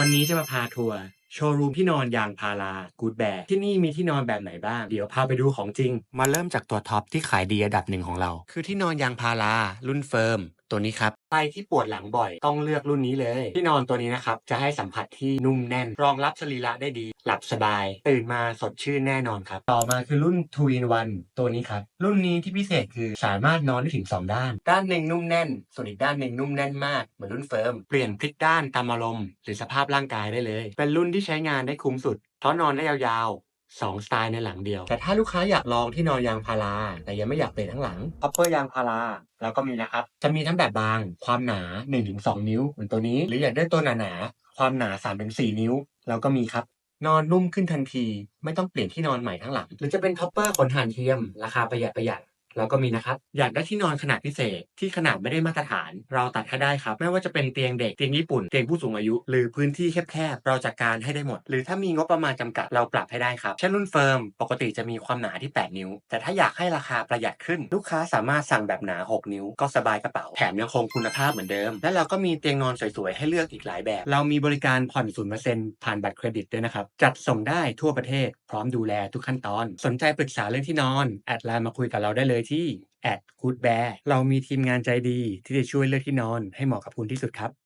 วันนี้จะมาพาทัวร์โชว์รูมที่นอนยางพารากูดแบร์ที่นี่มีที่นอนแบบไหนบ้าง เดี๋ยวพาไปดูของจริง มาเริ่มจากตัวท็อปที่ขายดีอันดับหนึ่งของเรา คือที่นอนยางพารารุ่นเฟิร์ม ตัวนี้ครับใครที่ปวดหลังบ่อยต้องเลือกรุ่นนี้เลย ที่นอนตัวนี้นะครับ จะให้สัมผัสที่นุ่มแน่น รองรับสรีระได้ดี หลับสบาย ตื่นมาสดชื่นแน่นอนครับ ต่อมาคือรุ่น 2 in 1ตัวนี้ครับ รุ่นนี้ที่พิเศษคือสามารถนอนได้ถึง 2 ด้าน ด้านหนึ่งนุ่มแน่น ส่วนอีกด้านหนึ่งนุ่มแน่นมาก เหมือนรุ่นเฟิร์มเปลี่ยนพลิกด้านตามอารมณ์หรือสภาพร่างกายได้เลย เป็นรุ่นที่ใช้งานได้คุ้มสุดเพราะนอนได้ยาวๆ สองสไตล์ในหลังเดียว แต่ถ้าลูกค้าอยากลองที่นอนยางพารา แต่ยังไม่อยากเปลี่ยนทั้งหลังพับเปอร์ยางพาราเราก็มีนะครับ จะมีทั้งแบบบางความหนา 1-2 นิ้วเหมือนตัวนี้ หรืออยากได้ตัวหนาๆความหนา 3-4 นิ้วเราก็มีครับ นอนนุ่มขึ้นทันที ไม่ต้องเปลี่ยนที่นอนใหม่ทั้งหลัง หรือจะเป็นท็อปเปอร์ขนห่านเทียม ราคาประหยัดประหยัด เราก็มีนะครับ อยากได้ที่นอนขนาดพิเศษที่ขนาดไม่ได้มาตรฐาน เราตัดให้ได้ครับ ไม่ว่าจะเป็นเตียงเด็กเตียงญี่ปุ่นเตียงผู้สูงอายุ หรือพื้นที่แคบๆเราจัดการให้ได้หมด หรือถ้ามีงบประมาณจำกัดเราปรับให้ได้ครับเช่นรุ่นเฟิร์มปกติจะมีความหนาที่ 8 นิ้ว แต่ถ้าอยากให้ราคาประหยัดขึ้น ลูกค้าสามารถสั่งแบบหนา 6 นิ้ว ก็สบายกระเป๋าแถมยังคงคุณภาพเหมือนเดิม และเราก็มีเตียงนอนสวยๆให้เลือกอีกหลายแบบ เรามีบริการผ่อน0%ผ่านบัตรเครดิตด้วยนะครับจัดส่งได้ทั่วประเทศ พร้อมดูแลทุกขั้นตอน สนใจปรึกษาเรื่องที่นอนแอดไลน์มาคุยกับเราได้เลยที่แอดกูดแบร์เรามีทีมงานใจดีที่จะช่วยเลือกที่นอนให้เหมาะกับคุณที่สุดครับ